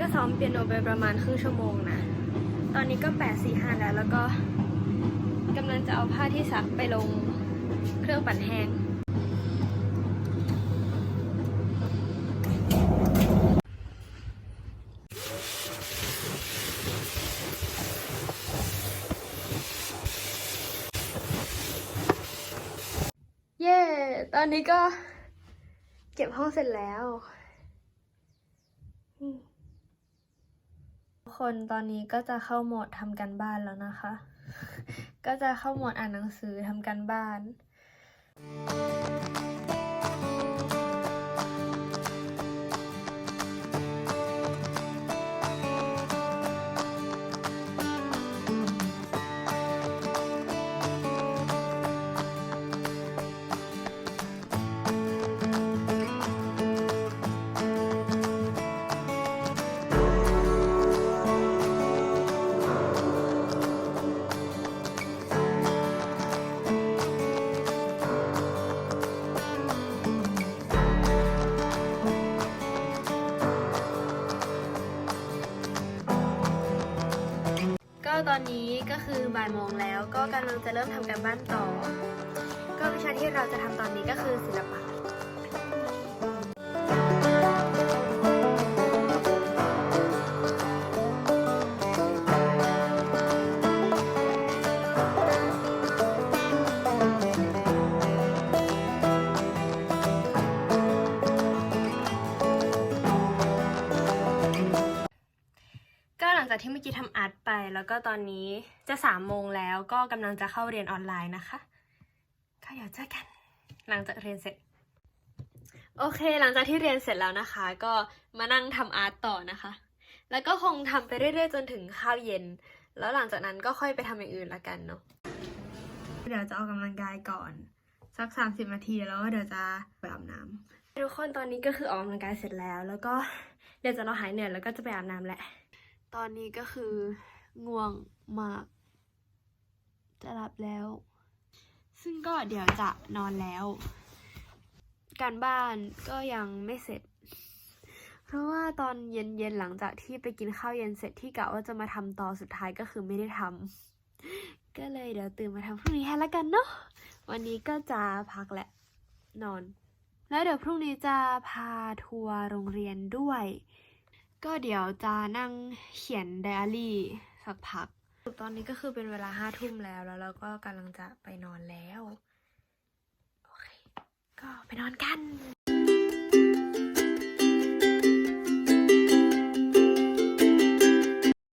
ก็ซ้อมเปียโนไปประมาณครึ่งชั่วโมงนะ ตอนนี้ก็แปดสี่ห้าแล้ว แล้วก็กำลังจะเอาผ้าที่ซักไปลงเครื่องปั่นแห้งเย้ ตอนนี้ก็เก็บห้องเสร็จแล้ว อืม คนตอนนี้ก็จะเข้าโหมดทำกันบ้านแล้วนะคะ ก็จะเข้าโหมดอ่านหนังสือทำกันบ้าน ตอนนี้ก็คือบ่ายโมงแล้ว ก็กำลังจะเริ่มทำการบ้านต่อ ก็วิชาที่เราจะทำตอนนี้ก็คือศิลปะ ที่เมื่อกี้ทำอาร์ตไป แล้วก็ตอนนี้จะสามโมงแล้วก็กำลังจะเข้าเรียนออนไลน์นะคะก็เดี๋ยวเจอกัน หลังจากเรียนเสร็จ โอเค หลังจากที่เรียนเสร็จแล้วนะคะ ก็มานั่งทำอาร์ตต่อนะคะ แล้วก็คงทำไปเรื่อยๆ จนถึงข้าวเย็น แล้วหลังจากนั้นก็ค่อยไปทำอย่างอื่นละกันเนาะเดี๋ยวจะออกกำลังกายก่อน สักสามสิบนาทีแล้วก็เดี๋ยวจะไปอาบน้ำทุกคนตอนนี้ก็คือออกกำลังกายเสร็จแล้ว แล้วก็เดี๋ยวจะเราหายเหนื่อยแล้วก็จะไปอาบน้ำแหละ ตอนนี้ก็คือง่วงมาก จะหลับแล้ว ซึ่งก็เดี๋ยวจะนอนแล้ว การบ้านก็ยังไม่เสร็จ เพราะว่าตอนเย็นๆหลังจากที่ไปกินข้าวเย็นเสร็จที่กะว่าจะมาทำต่อสุดท้ายก็คือไม่ได้ทำก็เลยเดี๋ยวตื่นมาทำพรุ่งนี้แทนละกันเนาะวันนี้ก็จะพักแหละนอน แล้วเดี๋ยวพรุ่งนี้จะพาทัวร์โรงเรียนด้วย ก็เดี๋ยวจะนั่งเขียนไดอารี่สักพัก ตอนนี้ก็คือเป็นเวลาห้าทุ่มแล้วแล้วเราก็กำลังจะไปนอนแล้ว โอเค ก็ไปนอนกัน